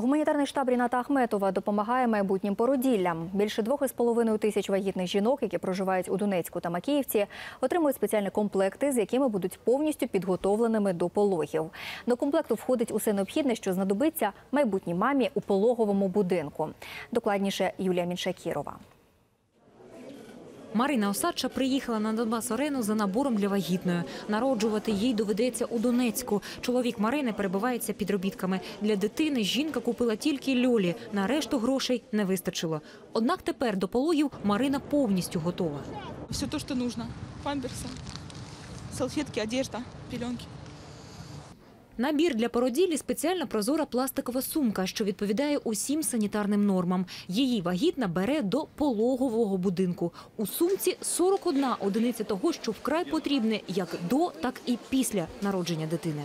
Гуманітарний штаб Ріната Ахметова допомагає майбутнім породіллям. Більше двох із половиною тисяч вагітних жінок, які проживають у Донецьку та Макіївці, отримують спеціальні комплекти, з якими будуть повністю підготовленими до пологів. До комплекту входить усе необхідне, що знадобиться майбутній мамі у пологовому будинку. Докладніше Юлія Міншакірова. Марина Осадча приїхала на Донбас Орену за набором для вагітної. Народжувати їй доведеться у Донецьку. Чоловік Марини перебувається під робітками. Для дитини жінка купила тільки льолі. На решту грошей не вистачило. Однак тепер до пологів Марина повністю готова. Все то, що нужно. памперси, салфетки, одежда, пеленки. Набір для породілі – спеціальна прозора пластикова сумка, що відповідає усім санітарним нормам. Її вагітна бере до пологового будинку. У сумці 41 одиниця того, що вкрай потрібне як до, так і після народження дитини.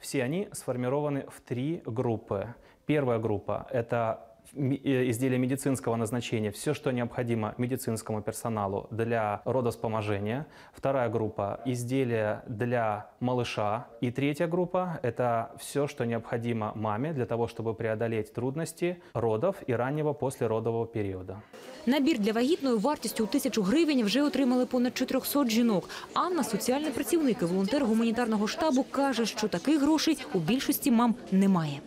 Все они сформированы в три группы. Первая группа – это ми- э, изделия медицинского назначения, все, что необходимо медицинскому персоналу для родовспоможения. Вторая группа – изделия для малыша. И третья группа – это все, что необходимо маме для того, чтобы преодолеть трудности родов и раннего послеродового периода. Набір для вагітної вартістю у тисячу гривень вже отримали понад 400 жінок. Анна, соціальний працівник і волонтер гуманітарного штабу, каже, що таких грошей у більшості мам немає.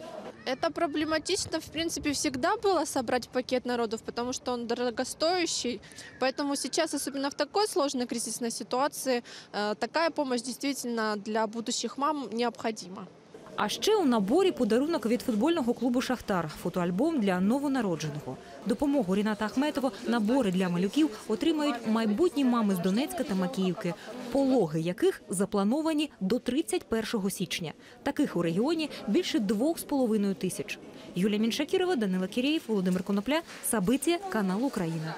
Это проблематично, в принципе, всегда было собрать пакет народов, потому что он дорогостоящий. Поэтому сейчас, особенно в такой сложной кризисной ситуации, э, такая помощь действительно для будущих мам необходима. А ще у наборі подарунок від футбольного клубу Шахтар, фотоальбом для новонародженого. Допомогу Ріната Ахметова, набори для малюків отримають майбутні мами з Донецька та Макіївки, пологи яких заплановані до 31 січня. Таких у регіоні більше двох з половиною тисяч. Юлія Міншакірова, Данила Кірєєв, Володимир Конопля, Сабиція, канал Україна.